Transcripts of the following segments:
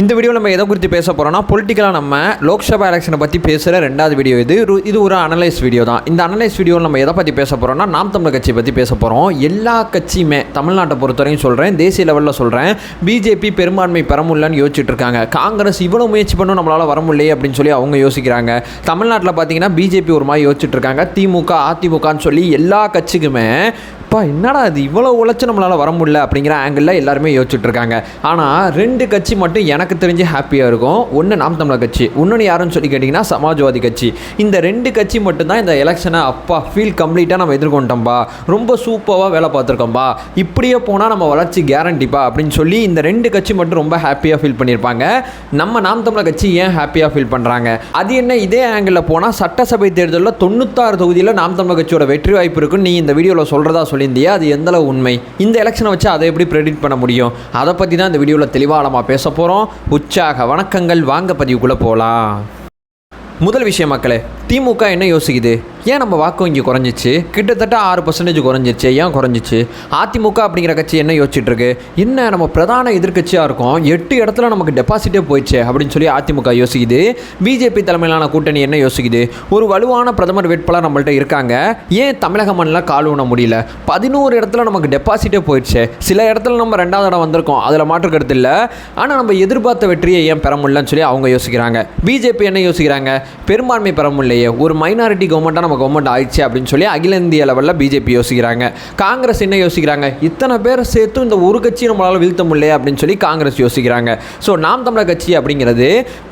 இந்த வீடியோ நம்ம எதை குறித்து பேச போகிறோம்னா பொலிட்டிக்கலாக நம்ம லோக்சபா எலெக்ஷனை பற்றி பேசுகிற ரெண்டாவது வீடியோ இது. இது ஒரு அனலைஸ் வீடியோ தான். இந்த அனலைஸ் வீடியோவில் நம்ம எதை பற்றி பேச போகிறோம்னா நாம் தமிழ் கட்சியை பற்றி பேச போகிறோம் எல்லா கட்சியுமே தமிழ்நாட்டை பொறுத்தவரையும் சொல்கிறேன் தேசிய லெவலில் சொல்கிறேன் பிஜேபி பெரும்பான்மை பெற முடியலன்னு யோசிச்சுட்டு இருக்காங்க. காங்கிரஸ் இவ்வளோ முயற்சி பண்ணும் நம்மளால் வர முடியலையே அப்படின்னு சொல்லி அவங்க யோசிக்கிறாங்க. தமிழ்நாட்டில் பார்த்தீங்கன்னா பிஜேபி ஒரு மாதிரி யோசிச்சுட்டு இருக்காங்க. திமுக அதிமுகன்னு சொல்லி எல்லா கட்சிக்குமே அப்பா என்னடா இது? இவ்வளோ உழைச்சி நம்மளால் வர முடியல அப்படிங்கிற ஆங்கிளில் எல்லாருமே யோசிச்சுட்ருக்காங்க. ஆனால் ரெண்டு கட்சி மட்டும் எனக்கு தெரிஞ்சு ஹாப்பியாக இருக்கும். ஒன்று நாம் தமிழர் கட்சி இன்னொன்று யாருன்னு சொல்லி கேட்டிங்கன்னா சமாஜ்வாதி கட்சி. இந்த ரெண்டு கட்சி மட்டும்தான் இந்த எலெக்ஷனை அப்பா ஃபீல் கம்ப்ளீட்டாக நம்ம எதிர்கொண்டோம்பா. ரொம்ப சூப்பராக வேலை பார்த்துருக்கோம்பா. இப்படியே போனால் நம்ம வளர்ச்சி கேரண்டிப்பா அப்படின்னு சொல்லி இந்த ரெண்டு கட்சி மட்டும் ரொம்ப ஹாப்பியாக ஃபீல் பண்ணியிருப்பாங்க. நம்ம நாம் தமிழர் கட்சி ஏன் ஹாப்பியாக ஃபீல் பண்ணுறாங்க அது என்ன இதே ஆங்கிளில் போனால் சட்டசபை தேர்தலில் தொண்ணூத்தாறு தொகுதியில் நாம் தமிழர் கட்சியோட வெற்றி வாய்ப்பு இருக்குன்னு நீ இந்த வீடியோவில் சொல்கிறதா சொல்லியிருந்தியா அது எந்தளவு உண்மை? இந்த எலெக்ஷனை வச்சு அதை எப்படி ப்ரெடிக்ட் பண்ண முடியும்? அதை பற்றி தான் இந்த வீடியோவில் தெளிவாளமாக பேச போகிறோம் உற்சாக வணக்கங்கள். வாங்க பதிவுக்குள்ளே போகலாம் முதல் விஷயம் மக்களே திமுக என்ன யோசிக்குது? ஏன் நம்ம வாக்கு வங்கி குறைஞ்சிச்சு? கிட்டத்தட்ட ஆறு பர்சன்டேஜ் குறைஞ்சிச்சு ஏன் குறைஞ்சிச்சு? அதிமுக அப்படிங்கிற கட்சி என்ன யோசிச்சுட்டு இருக்கு என்ன நம்ம பிரதான எதிர்க்கட்சியாக இருக்கோம்? எட்டு இடத்துல நமக்கு டெபாசிட்டே போயிடுச்சு அப்படின்னு சொல்லி அதிமுக யோசிக்குது. பிஜேபி தலைமையிலான கூட்டணி என்ன யோசிக்குது? ஒரு வலுவான பிரதமர் வேட்பாளர் நம்மள்ட்ட இருக்காங்க. ஏன் தமிழக மண்ணில் கால் ஊன முடியல? பதினோரு இடத்துல நமக்கு டெபாசிட்டே போயிடுச்சு. சில இடத்துல நம்ம ரெண்டாவது இடம் வந்திருக்கோம். அதில் மாற்று கருத்து இல்லை. ஆனால் நம்ம எதிர்பார்த்த வெற்றியை ஏன் பெற முடியலன்னு சொல்லி அவங்க யோசிக்கிறாங்க. பிஜேபி என்ன யோசிக்கிறாங்க? பெரும்பான்மை பெற ஒரு மைனாரிட்டி கவர்மெண்ட்டாக நம்ம கவர்மெண்ட் ஆயிடுச்சு அப்படின்னு சொல்லி அகில இந்திய லெவலில் பிஜேபி யோசிக்கிறாங்க. காங்கிரஸ் என்ன யோசிக்கிறாங்க? இத்தனை பேரை சேர்த்து இந்த ஒரு கட்சி நம்மளால் வீழ்த்த முடியல அப்படின்னு சொல்லி காங்கிரஸ் யோசிக்கிறாங்க. ஸோ நாம் தமிழர் கட்சி அப்படிங்கிறது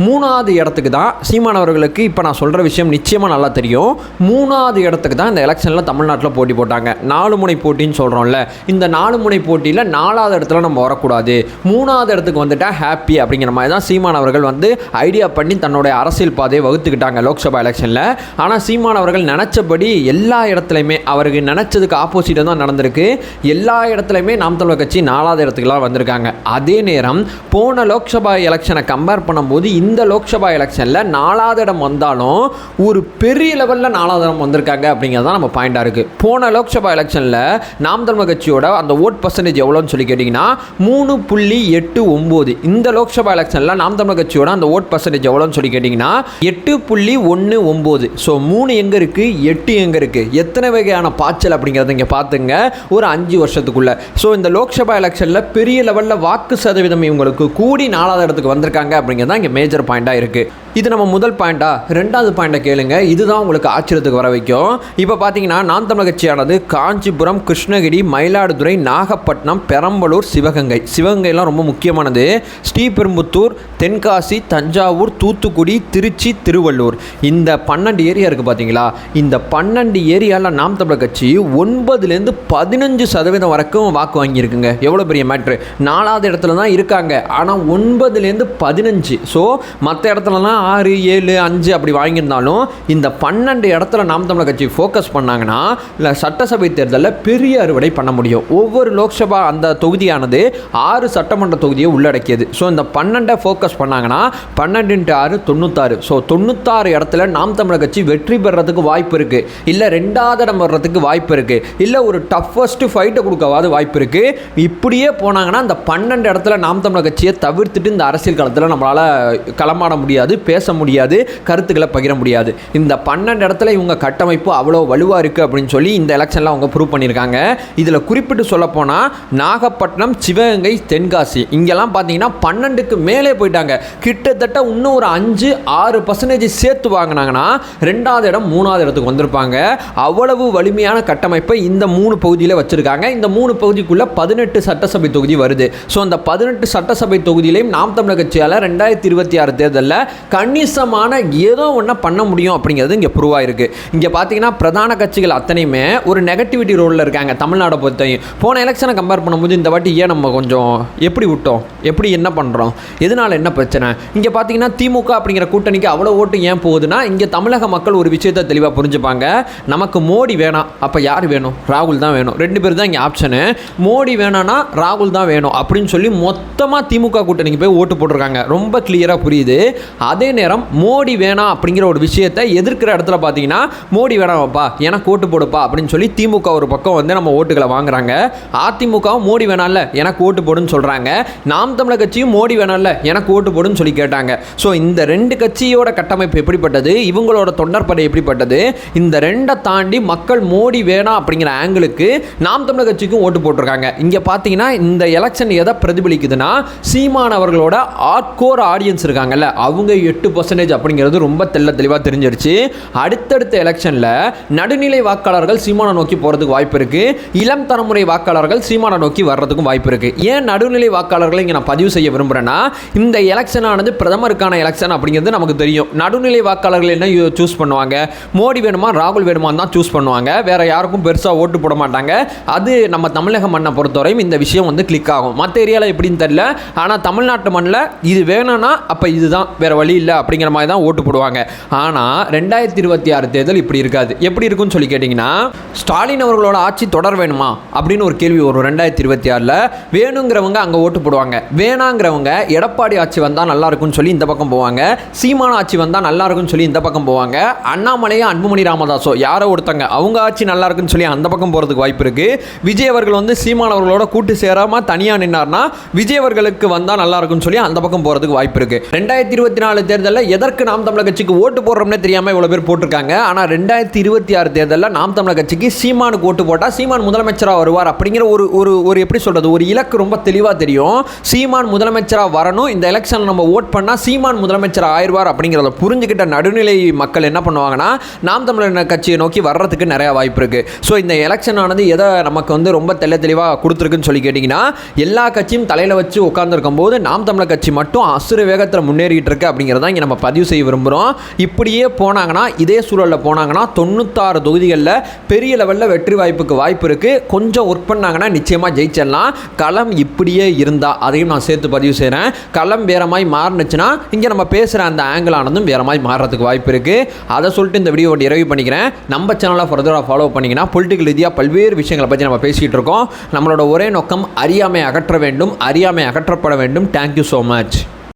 மூணாவது இடத்துக்கு தான் சீமானவர்களுக்கு இப்போ நான் சொல்கிற விஷயம் நிச்சயமாக நல்லா தெரியும். மூணாவது இடத்துக்கு தான் இந்த எலெக்ஷனில் தமிழ்நாட்டில் போட்டி போட்டாங்க. நாலு முனை போட்டின்னு சொல்கிறோம்ல இந்த நாலு முனை போட்டியில் நாலாவது இடத்துல நம்ம வரக்கூடாது. மூணாவது இடத்துக்கு வந்துட்டால் ஹாப்பி அப்படிங்கிற மாதிரி தான் சீமான் அவர்கள் வந்து ஐடியா பண்ணி தன்னுடைய அரசியல் பாதையை வகுத்துக்கிட்டாங்க லோக்சபா எலெக்ஷனில் ஆனால் சீமான் அவர்கள் நினச்சபடி எல்லா இடத்துலையுமே அவருக்கு நினச்சதுக்கு ஆப்போசிட்டாக தான் நடந்திருக்கு. எல்லா இடத்துலையுமே நாம் தமிழர் கட்சி நாலாவது இடத்துக்குலாம் வந்திருக்காங்க. அதே நேரம் போன லோக்சபா எலெக்ஷனை கம்பேர் பண்ணும்போது இந்த லோக்சபா எலெக்ஷனில் நாலாவது இடம் வந்தாலும் ஒரு பெரிய லெவலில் நாலாவது இடம் வந்திருக்காங்க அப்படிங்கிறது தான் நம்ம பாயிண்டாக இருக்குது போன லோக்சபா எலெக்ஷனில் நாம் தமிழர் கட்சியோட அந்த ஓட் பர்சன்டேஜ் எவ்வளோன்னு சொல்லி கேட்டிங்கன்னா மூணு புள்ளி எட்டு ஒம்பது. இந்த லோக்சபா எலெக்ஷனில் நாம் தமிழர் கட்சியோட அந்த ஓட் பர்சன்டேஜ் எவ்வளோன்னு சொல்லி கேட்டிங்கன்னா எட்டு புள்ளி ஒன்று ஒம்பது. ஸோ மூணு எங்கே இருக்குது எட்டு எங்கே இருக்குது எத்தனை வகையான பாய்ச்சல் அப்படிங்கிறத இங்கே பார்த்துங்க ஒரு அஞ்சு வருஷத்துக்குள்ளே. ஸோ இந்த லோக்சபா எலெக்ஷனில் பெரிய லெவலில் வாக்கு சதவீதம் இவங்களுக்கு கூடி நாலாவது இடத்துக்கு வந்திருக்காங்க அப்படிங்கிறது தான் இங்கே மேஜர் பாயிண்ட்டாக இருக்குது இது நம்ம முதல் பாயிண்டா? ரெண்டாவது பாயிண்டை கேளுங்க. இதுதான் உங்களுக்கு ஆச்சரியத்துக்கு வர வைக்கும். இப்போ பார்த்தீங்கன்னா நாம் தமிழர் கட்சியானது காஞ்சிபுரம் கிருஷ்ணகிரி மயிலாடுதுறை நாகப்பட்டினம் பெரம்பலூர் சிவகங்கை. சிவகங்கைலாம் ரொம்ப முக்கியமானது. ஸ்ரீபெரும்புத்தூர் தென்காசி தஞ்சாவூர் தூத்துக்குடி திருச்சி திருவள்ளூர். இந்த பன்னெண்டு ஏரியா இருக்குது பார்த்தீங்களா இந்த பன்னெண்டு ஏரியாவில் நாம் தமிழர் கட்சி ஒன்பதுலேருந்து பதினஞ்சு சதவீதம் வரைக்கும் வாக்கு வாங்கியிருக்குங்க. எவ்வளோ பெரிய மேட்ரு? நாலாவது இடத்துல தான் இருக்காங்க. ஆனால் ஒன்பதுலேருந்து பதினஞ்சு. ஸோ மற்ற இடத்துலலாம் ஆறு ஏழு அஞ்சு அப்படி வாங்கியிருந்தாலும் இந்த பன்னெண்டு இடத்துல நாம் தமிழர் கட்சி ஃபோக்கஸ் பண்ணாங்கன்னா இல்லை சட்டசபை தேர்தலில் பெரிய அறுவடை பண்ண முடியும். ஒவ்வொரு லோக்சபா அந்த தொகுதியானது ஆறு சட்டமன்ற தொகுதியை உள்ளடக்கியது. ஸோ இந்த பன்னெண்டை ஃபோக்கஸ் பண்ணாங்கன்னா பன்னெண்டு இன்ட்டு ஆறு தொண்ணூத்தாறு. ஸோ தொண்ணூத்தாறு இடத்துல நாம் தமிழர் கட்சி வெற்றி பெறதுக்கு வாய்ப்பு இருக்குது இல்லை ரெண்டாவது இடம் வர்றதுக்கு வாய்ப்பு இருக்குது இல்லை ஒரு டஃபஸ்ட்டு ஃபைட்டை கொடுக்கவாது வாய்ப்பு இருக்குது இப்படியே போனாங்கன்னா அந்த பன்னெண்டு இடத்துல நாம் தமிழர் கட்சியை தவிர்த்துட்டு இந்த அரசியல் களத்தில் நம்மளால் களமாட முடியாது. பேச முடியாது கருத்துக்களை பகிர முடியாது. இந்த பன்னெண்டு இடத்துல இவங்க கட்டமைப்பு அவ்வளோ வலுவாக இருக்குது அப்படின்னு சொல்லி இந்த எலெக்ஷனில் அவங்க ப்ரூவ் பண்ணியிருக்காங்க. இதில் குறிப்பிட்டு சொல்லப்போனால் நாகப்பட்டினம் சிவகங்கை தென்காசி இங்கெல்லாம் பார்த்தீங்கன்னா பன்னெண்டுக்கு மேலே போயிட்டாங்க. கிட்டத்தட்ட இன்னும் ஒரு அஞ்சு ஆறு பர்சன்டேஜ் சேர்த்து வாங்கினாங்கன்னா ரெண்டாவது இடம் மூணாவது இடத்துக்கு வந்திருப்பாங்க. அவ்வளவு வலிமையான கட்டமைப்பை இந்த மூணு பகுதியில் வச்சுருக்காங்க. இந்த மூணு பகுதிக்குள்ளே பதினெட்டு சட்டசபை தொகுதி வருது. ஸோ அந்த பதினெட்டு சட்டசபை தொகுதியிலையும் நாம் தமிழக கட்சியால் ரெண்டாயிரத்தி இருபத்தி ஆறு தேர்தலில் கணிசமான ஏதோ ஒன்றை பண்ண முடியும் அப்படிங்கிறது இங்கே ப்ரூவ் ஆயிருக்கு. இங்கே பார்த்தீங்கன்னா பிரதான கட்சிகள் அத்தனையுமே ஒரு நெகட்டிவிட்டி ரோலில் இருக்காங்க. தமிழ்நாடை பொறுத்தையும் போன எலெக்ஷனை கம்பேர் பண்ணும்போது இந்த வாட்டி ஏன் நம்ம கொஞ்சம் எப்படி விட்டோம்? எப்படி என்ன பண்ணுறோம் எதனால் என்ன பிரச்சனை? இங்கே பார்த்தீங்கன்னா திமுக அப்படிங்கிற கூட்டணிக்கு அவ்வளோ ஓட்டு ஏன் போகுதுன்னா இங்கே தமிழக மக்கள் ஒரு விஷயத்தை தெளிவாக புரிஞ்சுப்பாங்க. நமக்கு மோடி வேணாம் அப்போ யார் வேணும்? ராகுல் தான் வேணும். ரெண்டு பேர் தான் இங்கே ஆப்ஷனு மோடி வேணான்னா ராகுல் தான் வேணும் அப்படின்னு சொல்லி மொத்தமாக திமுக கூட்டணிக்கு போய் ஓட்டு போட்டிருக்காங்க. ரொம்ப கிளியராக புரியுது. அதே நேரம் மோடி வேணாம் அப்படிங்கிற ஒரு விஷயத்தை எதிர்க்கிற இடத்துல பார்த்தீங்கன்னா மோடி வேணாம்ப்பா ஏன்னா ஓட்டு போடுப்பா அப்படின்னு சொல்லி திமுக ஒரு பக்கம் வந்து நம்ம ஓட்டுகளை வாங்குறாங்க. அதிமுகவும் மோடி வேணாம்ல எனக்கு ஓட்டு போடுன்னு சொல்கிறாங்க நாம் தமிழர் கட்சியும் மோடி வேணாம்ல எனக்கு ஓட்டு போடுன்னு சொல்லி கேட்டாங்க. ஸோ இந்த ரெண்டு கட்சியோட கட்டமைப்பு எப்படிப்பட்டது? இவங்களோட தொண்டற்படை எப்படிப்பட்டது? இந்த ரெண்டை தாண்டி மக்கள் மோடி வேணாம் அப்படிங்கிற ஆங்கிளுக்கு நாம் தமிழர் கட்சிக்கும் ஓட்டு போட்டிருக்காங்க. இங்கே பார்த்தீங்கன்னா இந்த எலெக்ஷன் எதை பிரதிபலிக்குதுன்னா சீமான் அவர்களோட ஆட்கோர் ஆடியன்ஸ் இருக்காங்கல்ல அவங்க எட்டு பர்சன்டேஜ் அப்படிங்கிறது ரொம்ப தெள்ள தெளிவாக தெரிஞ்சிருச்சு. அடுத்தடுத்த எலெக்ஷனில் நடுநிலை வாக்காளர்கள் சீமானை நோக்கி போகிறதுக்கு வாய்ப்பு இருக்குது இளம் தலைமுறை வாக்காளர்கள் சீமானை நோக்கி வர்றதுக்கும் வாய்ப்பு இருக்குது ஏன் நடுநிலை வாக்காளர்களை இங்கே நான் பதிவு செய்ய விரும்புகிறேன்னா இந்த எலெக்ஷனானது பிரதமருக்கான எலெக்ஷன் அப்படிங்கிறது நமக்கு தெரியும். நடுநிலை வாக்காளர்கள் என்ன சூஸ் பண்ணுவாங்க? மோடி வேணுமா? ராகுல் வேணுமான்னு தான் சூஸ் பண்ணுவாங்க. வேற யாருக்கும் பெருசாக ஓட்டு போட மாட்டாங்க. அது நம்ம தமிழக மண்ணை பொறுத்தவரையும் இந்த விஷயம் வந்து கிளிக் ஆகும். மற்ற ஏரியாவில் எப்படின்னு தெரியல. ஆனால் தமிழ்நாட்டு மண்ணில் இது வேணும்னா அப்போ இதுதான். வேற வழி இல்லை. அப்படிங்கிற மாதிரி தான் ஓட்டு போடுவாங்க. ஆனால் ரெண்டாயிரத்தி இருபத்தி ஆறு தேர்தல் இப்படி இருக்காது. எப்படி இருக்குன்னு சொல்லி கேட்டிங்கன்னா ஸ்டாலின் அவர்களோட ஆட்சி தொடர வேணுமா? அப்படின்னு ஒரு கேள்வி வரும் ரெண்டாயிரத்தி இருபத்தி ஆறில். வேணுங்கிறவங்க அங்கே ஓட்டு போடுவாங்க. வேணாங்கிறவங்க எடப்பாடி ஆட்சி வந்தால் நல்லா இருக்கும்னு சொல்லி இந்த பக்கம் போவாங்க. சீமான ஆட்சி வந்தால் நல்லா இருக்கும்னு சொல்லி இந்த பக்கம் போவாங்க. அண்ணாமலையும் அன்புமணி ராமதாஸோ யாரோ ஒருத்தங்க அவங்க ஆட்சி நல்லா இருக்குன்னு சொல்லி அந்த பக்கம் போகிறதுக்கு வாய்ப்பு இருக்குது விஜய் அவர்கள் வந்து சீமானவர்களோட கூட்டு சேராமல் தனியாக நின்னார்னா விஜய் அவர்களுக்கு வந்தால் நல்லா இருக்கும்னு சொல்லி அந்த பக்கம் போகிறதுக்கு வாய்ப்பு இருக்குது ரெண்டாயிரத்தி இருபத்தி நாலு தேர்தலில் எதற்கு நாம் தமிழர் கட்சிக்கு ஓட்டு போடுறோம்னே தெரியாமல் இவ்வளோ பேர் போட்டிருக்காங்க. ஆனால் ரெண்டாயிரத்தி இருபத்தி ஆறு தேர்தலில் நாம் தமிழர் கட்சிக்கு சீமானுக்கு ஓட்டு போட்டால் சீமான் முதலமைச்சராக வருவார் அப்படிங்கிற ஒரு ஒரு ஒரு எப்படி சொல்கிறது ஒரு இலக்கு ரொம்ப தெளிவாக தெரியும். சீமான் முதலமைச்சராக வரணும் இந்த எலெக்ஷனில் நம்ம ஓட் பண்ணால் சீமான் முதலமைச்சர் ஆயிடுவார் அப்படிங்கிறத புரிஞ்சுக்கிட்ட நடுநிலை மக்கள் என்ன பண்ணுவாங்கன்னா நாம் தமிழர் கட்சியை நோக்கி வர்றதுக்கு நிறைய வாய்ப்பு இருக்குது ஸோ இந்த எலெக்ஷன் ஆனது எதை நமக்கு வந்து ரொம்ப தெள்ள தெளிவாக கொடுத்துருக்குன்னு சொல்லி கேட்டிங்கன்னா எல்லா கட்சியும் தலையில் வச்சு உட்காந்துருக்கும் போது நாம் தமிழர் கட்சி மட்டும் அசுர வேகத்தில் முன்னேறிட்டு இருக்கு அப்படிங்கிறத இங்கே நம்ம பதிவு செய்ய விரும்புகிறோம் இப்படியே போனாங்கன்னா இதே சூழலில் போனாங்கன்னா தொண்ணூத்தாறு தொகுதிகளில் பெரிய லெவலில் வெற்றி வாய்ப்புக்கு வாய்ப்பு இருக்குது கொஞ்சம் ஒர்க் பண்ணாங்கன்னா நிச்சயமாக ஜெயிச்சிடலாம். களம் இப்படியே இருந்தால் அதையும் நான் சேர்த்து பதிவு செய்கிறேன் களம் வேற மாதிரி மாறினுச்சுன்னா இங்கே நம்ம பேசுகிற அந்த ஆங்கிள் ஆனதும் வேற மாதிரி மாறுறதுக்கு வாய்ப்பு இருக்குது அதை சொல்லிட்டு இந்த வீடியோ நிறைவு பண்ணிக்கிறேன். நம்ம சேனலை ஃபர்தராக ஃபாலோ பண்ணிங்கன்னா பொலிட்டிக்கல் ரீதியாக பல்வேறு விஷயங்களை பற்றி நம்ம பேசிகிட்டு இருக்கோம். நம்மளோட ஒரே நோக்கம் அறியாமை அகற்ற வேண்டும். அறியாமை அகற்றப்பட வேண்டும். Thank you so much